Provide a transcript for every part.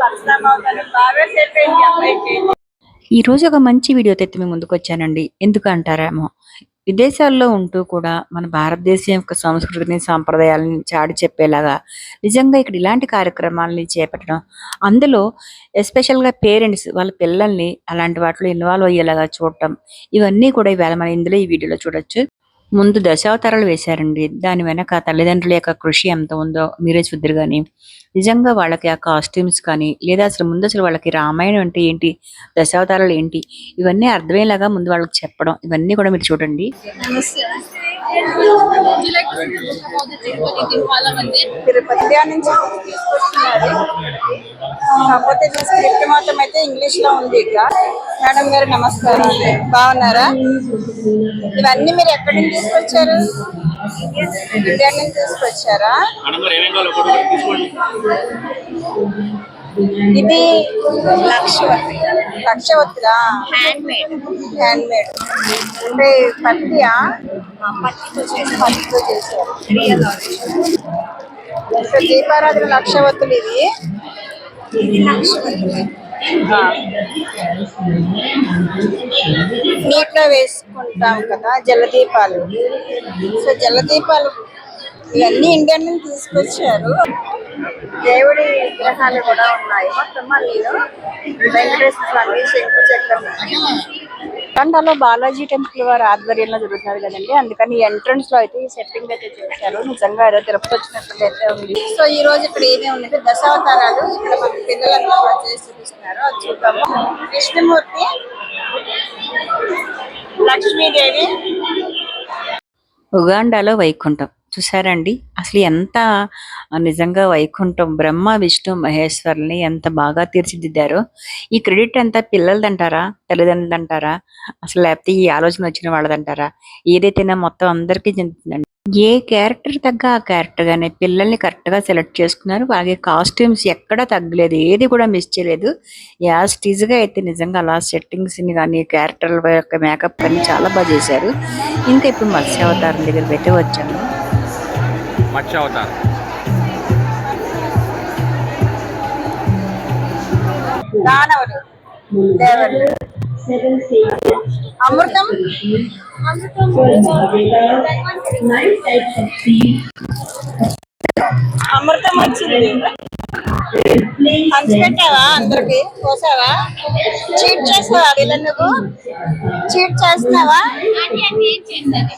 పరిశ్రమ అవుతాను బాగా అయింది ఈ ఈ రోజు ఒక మంచి వీడియో తెత్తి మీ ముందుకు వచ్చానండి. ఎందుకు అంటారేమో విదేశాల్లో ఉంటూ కూడా మన భారతదేశం యొక్క సంస్కృతిని సాంప్రదాయాలని చాటి చెప్పేలాగా నిజంగా ఇక్కడ ఇలాంటి కార్యక్రమాలని చేపట్టడం అందులో ఎస్పెషల్గా పేరెంట్స్ వాళ్ళ పిల్లల్ని అలాంటి వాటిలో ఇన్వాల్వ్ అయ్యేలాగా చూడటం ఇవన్నీ కూడా ఈవేళ మనం ఇందులో ఈ వీడియోలో చూడొచ్చు. ముందు దశావతారాలు వేశారండి. దాని వెనక తల్లిదండ్రుల యొక్క కృషి ఎంత ఉందో మీరే చూద్దరు కానీ నిజంగా వాళ్ళకి ఆ కాస్ట్యూమ్స్ కానీ లేదా అసలు ముందు అసలు వాళ్ళకి రామాయణం అంటే ఏంటి దశావతారాలు ఏంటి ఇవన్నీ అర్థమయ్యేలాగా ముందు వాళ్ళకి చెప్పడం ఇవన్నీ కూడా మీరు చూడండి. తిరుపతి నుంచి తీసుకొస్తున్నారు. కాకపోతే ఇది స్క్రిప్ట్ మాత్రం అయితే ఇంగ్లీష్లో ఉంది ఇక. మేడం గారు నమస్కారం. బాగున్నారా? ఇవన్నీ మీరు ఎక్కడి నుంచి తీసుకొచ్చారు? ఇండియా నుంచి తీసుకొచ్చారా? మేడం గారు లక్షవతిరా హ్యాండ్ మేడ్ హ్యాండ్ మేడ్ అంటే పత్తియా? పత్తితో చేసి పత్తితో చేశారు. సో దీపారాధన లక్షవతులు ఇది? నీటిలో వేసుకుంటాం కదా జలదీపాలు. సో జలదీపాలు ఇవన్నీ ఇండియా నుంచి తీసుకొచ్చారు. దేవుడి విగ్రహాలు కూడా ఉన్నాయి. మొత్తం నేను వెంకటేశ్వర స్వామి శంకు చక్రం కండలో బాలాజీ టెంపుల్ వారి ఆధ్వర్యంలో జరుగుతున్నారు కదండి. అందుకని ఎంట్రన్స్లో అయితే ఈ సెట్టింగ్ అయితే చేశారు. నిజంగా ఏదో తిరుపతి వచ్చినట్టు అయితే ఉంది. సో ఈ రోజు ఇక్కడ ఏమేమి ఉన్నది దశావతారాలు ఇక్కడ మన పిల్లలందరూ కూడా చేసి చూపిస్తున్నారు. అది చూద్దాము. విష్ణుమూర్తి లక్ష్మీదేవి. ఉగాండాలో వైకుంఠం. చూసారండి అసలు ఎంత నిజంగా వైకుంఠం బ్రహ్మ విష్ణు మహేశ్వరుని ఎంత బాగా తీర్చిదిద్దారో. ఈ క్రెడిట్ అంతా పిల్లలదంటారా? తల్లిదండ్రులంటారా? అసలు లేకపోతే ఈ ఆలోచన వచ్చిన వాళ్ళదంటారా? ఏదైతేనే మొత్తం అందరికీ చెందుతుందండి. ఏ క్యారెక్టర్ తగ్గ ఆ క్యారెక్టర్ గానే పిల్లల్ని కరెక్ట్గా సెలెక్ట్ చేసుకున్నారు. అలాగే కాస్ట్యూమ్స్ ఎక్కడా తగ్గలేదు ఏది కూడా మిస్ చేయలేదు. యాజ్ టీజ్ అయితే నిజంగా అలా సెట్టింగ్స్ని కానీ క్యారెక్టర్ల యొక్క మేకప్ కానీ చాలా బాగా చేశారు. ఇంకా ఇప్పుడు మత్స్యావతారం దగ్గరికి అయితే వచ్చాను మత్స్య అవతారం అమృతం? అమృతం వచ్చింది. పంచిపెట్టావా అందరికి? పోసావా చీట్ చేస్తావా వీళ్ళ నువ్వు? చీట్ చేస్తున్నావా?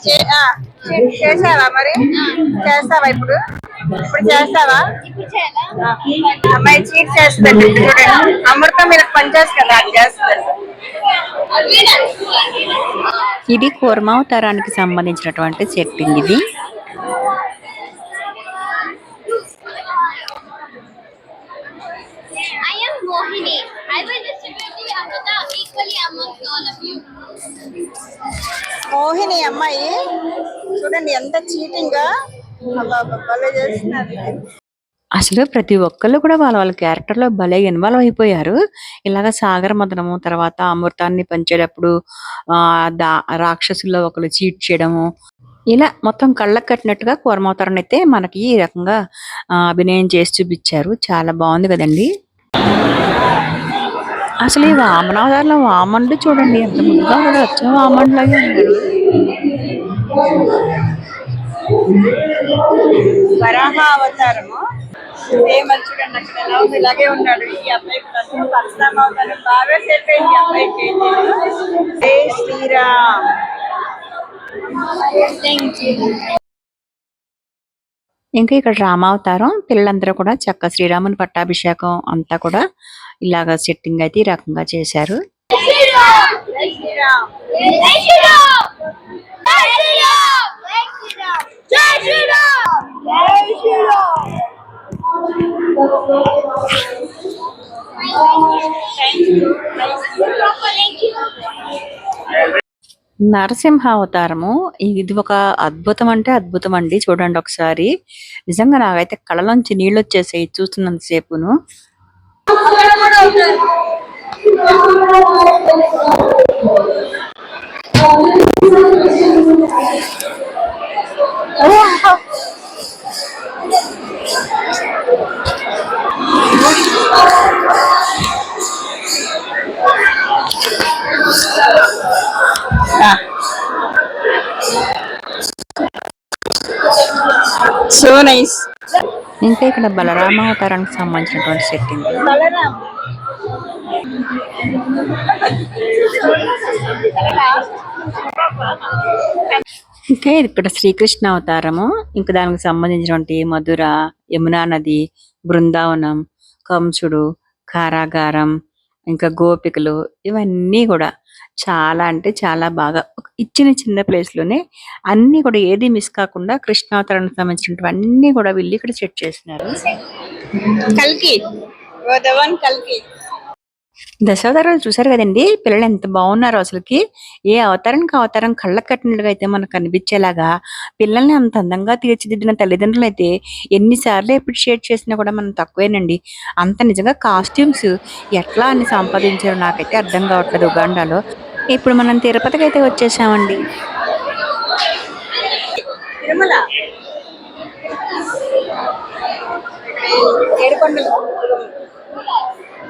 చీట్ చేసావా మరి? చేస్తావా ఇప్పుడు? ఇప్పుడు చేస్తావా? అమ్మాయి చీట్ చేస్తుంది చూడండి. అమృతం మీరు పనిచేస్తుంది కదా అది చేస్తుంది. ఇది కూర్మావతారానికి సంబంధించినటువంటి సెట్టింగ్ ఇది. అమ్మాయి. చూడండి ఎంత చీటింగ్ భలే చేస్తున్నారు. అసలు ప్రతి ఒక్కళ్ళు కూడా వాళ్ళ వాళ్ళ క్యారెక్టర్లో భలే ఇన్వాల్వ్ అయిపోయారు. ఇలాగ సాగర మదనము తర్వాత అమృతాన్ని పంచేటప్పుడు ఆ దా రాక్షసుల్లో ఒకరు చీట్ చేయడము. ఇలా మొత్తం కళ్ళకు కట్టినట్టుగా కూరమవుతారని అయితే మనకి ఈ రకంగా అభినయం చేసి చూపించారు. చాలా బాగుంది కదండి. అసలు ఈ వామనావతారంలో వామనుడు చూడండి ఎంత ముద్దుగా కూడా వచ్చా ఉన్నారు వరాహ అవతారము ఏమని చూడండి అక్కడ ఎలా ఉంది ఇలాగే ఉన్నాడు. ఈ అబ్బాయి పరిశ్రమ అవుతాను బాగా ఈ అబ్బాయికి జై శ్రీరామ్. ఇంకా ఇక్కడ రామావతారం. పిల్లలందరూ కూడా చక్క శ్రీరాముని పట్టాభిషేకం అంతా కూడా ఇలాగ సెట్టింగ్ అయితే ఈ రకంగా చేశారు. జై Sriram Jai Shri Ram! Jai Shri Ram! Jai Shri Ram! Jai Shri Ram! Narasimha అవతారము ఇది ఒక అద్భుతం అంటే అద్భుతం అండి చూడండి ఒకసారి నిజంగా నాకైతే కళ్ళలోంచి నీళ్ళు వచ్చేసాయి చూస్తున్నంత సేపును So nice. Ninte kada balarama ko tarang sama jeng setting. Balarama. ఇంకా ఇక్కడ శ్రీకృష్ణ అవతారము. ఇంకా దానికి సంబంధించినటువంటి మధుర యమునా నది బృందావనం కంసుడు కారాగారం ఇంకా గోపికలు ఇవన్నీ కూడా చాలా అంటే చాలా బాగా ఇచ్చిన చిన్న ప్లేస్లోనే అన్ని కూడా ఏది మిస్ కాకుండా కృష్ణావతారానికి సంబంధించినటువంటి అన్ని కూడా వీళ్ళు ఇక్కడ సెట్ చేస్తున్నారు. కల్కి. కల్కి. దశావతారాలు చూసారు కదండి? పిల్లలు ఎంత బాగున్నారు అసలుకి. ఏ అవతారానికి అవతారం కళ్ళకు కట్టినట్టుగా అయితే మనకు కనిపించేలాగా పిల్లల్ని అంత అందంగా తీర్చిదిద్దిన తల్లిదండ్రులు అయితే ఎన్నిసార్లు అప్రిషియేట్ చేసినా కూడా మనం తక్కువేనండి. అంత నిజంగా కాస్ట్యూమ్స్ ఎట్లా అని సంపాదించారో నాకైతే అర్థం కావట్లేదు ఉగాండాలో. ఇప్పుడు మనం తిరుపతికి అయితే వచ్చేసామండి. తిరుమల. ఏడుకొండలు రెండు చూడండి చక్కగా ఇలాగ దారి అయితే ఉంది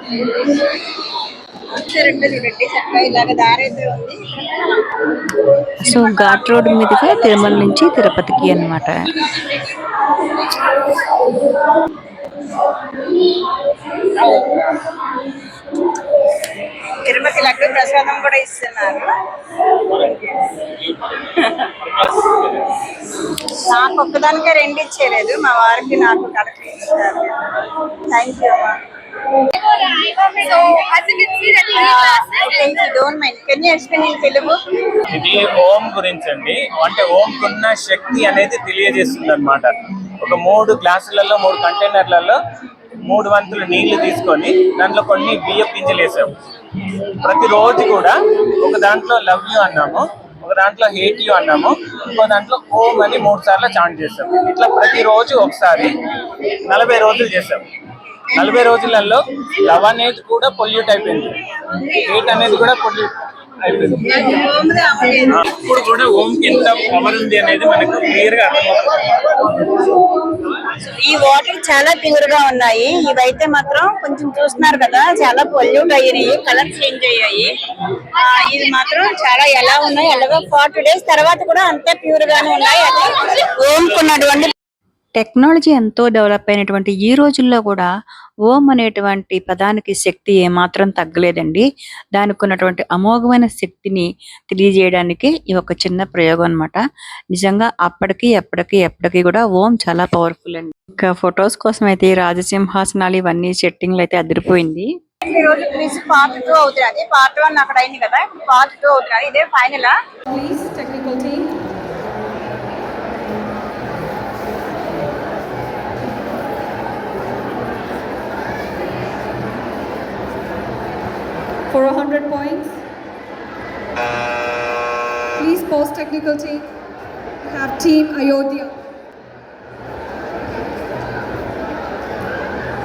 సో ఘాట్ రోడ్ మీదుగా తిరుమల నుంచి తిరుపతికి అన్నమాట. తిరుపతి లడ్డు ప్రసాదం కూడా ఇస్తున్నారు. నాకు ఒక్కదానికే రెండు ఇచ్చేయలేదు. మా వారికి నాకు కలిపి ఇచ్చారు. Thank you So, as you can see, three classes. ఇది ఓం గురించి అండి అంటే ఓంకున్న శక్తి అనేది తెలియజేస్తుంది అనమాట ఒక మూడు గ్లాసులలో మూడు కంటైనర్లలో మూడు వంతులు నీళ్ళు తీసుకొని దాంట్లో కొన్ని బియ్యం గింజలు వేసాం ప్రతిరోజు కూడా ఒక దాంట్లో లవ్ యూ అన్నాము ఒక దాంట్లో హేట్ యూ అన్నాము ఇంకో దాంట్లో ఓం అని మూడు సార్లు చాంట్ చేసాం ఇట్లా ప్రతిరోజు ఒకసారి నలభై రోజులు చేసాం నలభై రోజులలో లవ్ అనేది కూడా పొల్యూట్ అయిపోయింది. హేట్ అనేది కూడా పొల్యూట్ అయిపోయింది. ఇప్పుడు కూడా ఓంకి ఎంత పవర్ ఉంది అనేది మనకు క్లియర్గా అర్థమవుతుంది. ఈ వాటర్ చాలా ప్యూర్గా ఉన్నాయి. ఇవైతే మాత్రం కొంచెం చూస్తున్నారు కదా చాలా పొల్యూట్ అయ్యాయి కలర్ చేంజ్ అయ్యాయి. ఇది మాత్రం చాలా ఎలా ఉన్నాయి ఎలాగో ఫార్టీ డేస్ తర్వాత కూడా అంతే ప్యూర్ గానే ఉన్నాయి. అది ఓంకున్నటువంటి టెక్నాలజీ ఎంతో డెవలప్ అయినటువంటి ఈ రోజుల్లో కూడా ఓం అనేటువంటి పదానికి శక్తి ఏమాత్రం తగ్గలేదండి. దానికి ఉన్నటువంటి అమోఘమైన శక్తిని తెలియజేయడానికి ఈ ఒక చిన్న ప్రయోగం అనమాట నిజంగా అప్పటికి ఎప్పటికి ఎప్పటికీ కూడా ఓం చాలా పవర్ఫుల్ అండి. ఇంకా ఫొటోస్ కోసం అయితే రాజసింహాసనాలు ఇవన్నీ సెట్టింగ్లు అయితే అదిరిపోయింది. ఈ రోజు ప్లీజ్ పార్ట్ టూ అవుతున్నాయి పార్ట్ వన్ అక్కడ అయింది కదా. పార్ట్ టూ అవుతున్నాయి ఇదే final please technical team for 100 points. Please post technical team. Have team Ayodhya.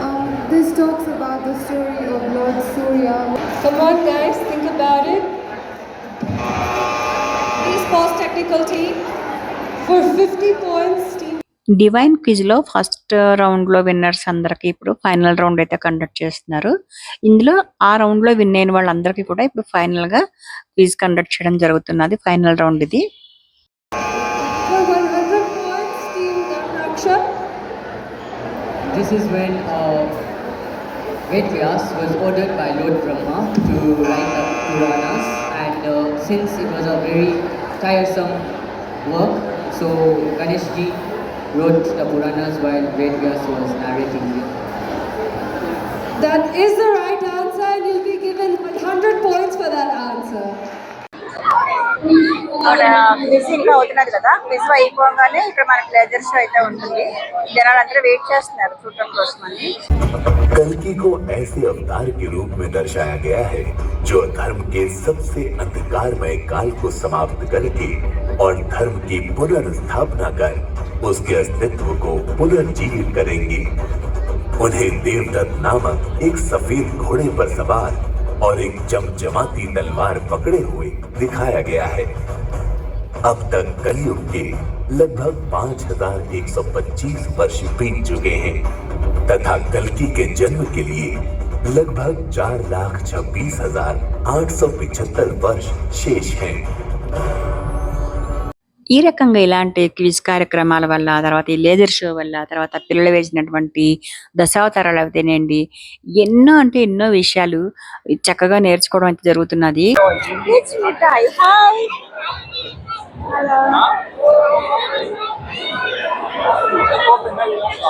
Um, this talks about the story of Lord Surya. Come on guys, think about it. Please post technical team. For 50 points, divine క్విజ్లో first రౌండ్లో winners అందరికీ ఇప్పుడు final round అయితే conduct చేస్తున్నారు ఇందులో ఆ రౌండ్లో win అయిన వాళ్ళందరికీ కూడా ఇప్పుడు ఫైనల్గా క్విజ్ కండక్ట్ చేయడం జరుగుతున్నది ఫైనల్ రౌండ్ ఇది This is when uh, Vedvyas was ordered by Lord Brahma to write the Puranas, and uh, since it was a very tiresome work, so Ganesh ji wrote the Puranas while Vedvyas was narrating it. That is the right answer, and you'll be given 100 points for that answer. ఇక్కడ quiz ఇంకా అవుతున్నది కదా quiz అయిపోగానే ఇక్కడ మనకి ledger show అయితే ఉంటుంది జనాలందరూ వెయిట్ చేస్తున్నారు చూడటం కోసం అని कल्कि को ऐसे अवतार के रूप में दर्शाया गया है जो धर्म के सबसे अंधकारमय काल को समाप्त करके और धर्म की पुनर्स्थापना कर उसके अस्तित्व को पुनर्जीवित करेंगे। उन्हें देवदत्त नामक एक सफ़ेद घोड़े पर सवार और एक चमचमाती तलवार पकड़े हुए दिखाया गया है। अब तक कलयुग के लगभग 5125 वर्ष बीत चुके हैं, तथा कल्कि के जन्म के लिए लगभग चार लाख छब्बीस हज़ार आठ सौ पिछहत्तर वर्ष शेष हैं। ఈ రకంగా ఇలాంటి క్విజ్ కార్యక్రమాల వల్ల తర్వాత ఈ లేజర్ షో వల్ల తర్వాత పిల్లలు వేసినటువంటి దశావతారాలు అయితేనేండి ఎన్నో అంటే ఎన్నో విషయాలు చక్కగా నేర్చుకోవడం అయితే జరుగుతున్నది. హలో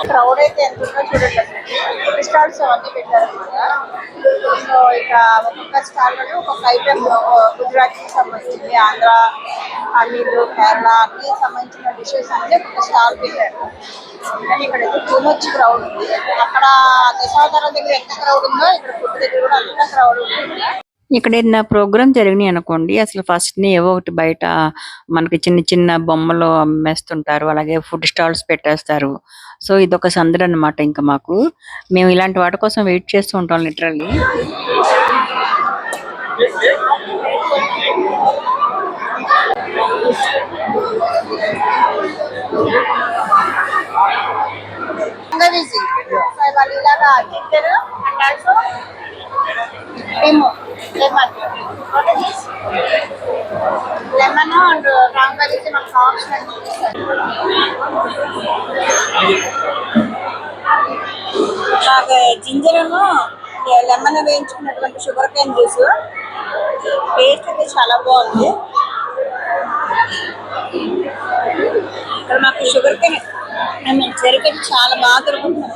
క్రౌడ్ అయితే ఎంత ఉందో చూడండి స్టాల్స్ అవన్నీ పెట్టారు సో ఇక ఒక్కొక్క స్టాల్లోనే ఒక్కొక్క ఐటమ్ గుజరాత్కి సంబంధించింది ఆంధ్ర తమిళ్ కేరళ అన్ని సంబంధించిన డిషెస్ అన్ని ఒక స్టాల్ పెట్టారు. కానీ ఇక్కడ అయితే క్రౌడ్ ఉంది. అక్కడ దశావతారం దగ్గర ఎంత క్రౌడ్ ఉందో ఇక్కడ ఫుడ్ దగ్గర కూడా అంత క్రౌడ్ ఉంది. ఇక్కడ ఏదైనా ప్రోగ్రామ్ జరిగినాయి అనుకోండి అసలు ఫస్ట్ని ఏవో ఒకటి బయట మనకి చిన్న చిన్న బొమ్మలు అమ్మేస్తుంటారు అలాగే ఫుడ్ స్టాల్స్ పెట్టేస్తారు. సో ఇదొక సందడి అన్నమాట ఇంకా మాకు. మేము ఇలాంటి వాటి కోసం వెయిట్ చేస్తూ ఉంటాం లిటరల్లీ Angavisi. So వాళ్ళు ఇలాగా ginger and also lemon lemon what is this lemon and రాంగవిసి మనకు ఆప్షన్ నాకు జింజర్ లెమన్ వేయించుకున్నటువంటి షుగర్ కేన్ జ్యూస్ టేస్ట్ అయితే చాలా బాగుంది. ఇక్కడ మాకు షుగర్ కేన్ ఐ చెరుకు చాలా బాగా దొరుకుతుంది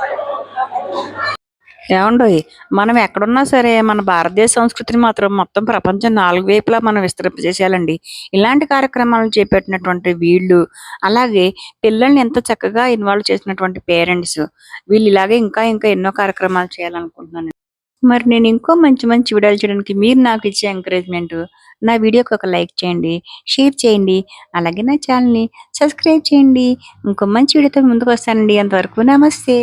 ఏమండోయ్ మనం ఎక్కడున్నా సరే మన భారతదేశ సంస్కృతిని మాత్రం మొత్తం ప్రపంచం నాలుగు వైపులా మనం విస్తరింపజేసేయాలండి. ఇలాంటి కార్యక్రమాలు చేపట్టినటువంటి వీళ్ళు అలాగే పిల్లల్ని ఎంతో చక్కగా ఇన్వాల్వ్ చేసినటువంటి పేరెంట్స్ వీళ్ళు ఇలాగే ఇంకా ఇంకా ఎన్నో కార్యక్రమాలు చేయాలనుకుంటున్నాను మరి నేను ఇంకో మంచి మంచి వీడియోలు చేయడానికి మీరు నాకు ఇచ్చే ఎంకరేజ్మెంట్ నా వీడియోకి ఒక లైక్ చేయండి షేర్ చేయండి అలాగే నా ఛానల్ని సబ్స్క్రైబ్ చేయండి. ఇంకో మంచి వీడియోతో ముందుకు వస్తానండి. అంతవరకు నమస్తే.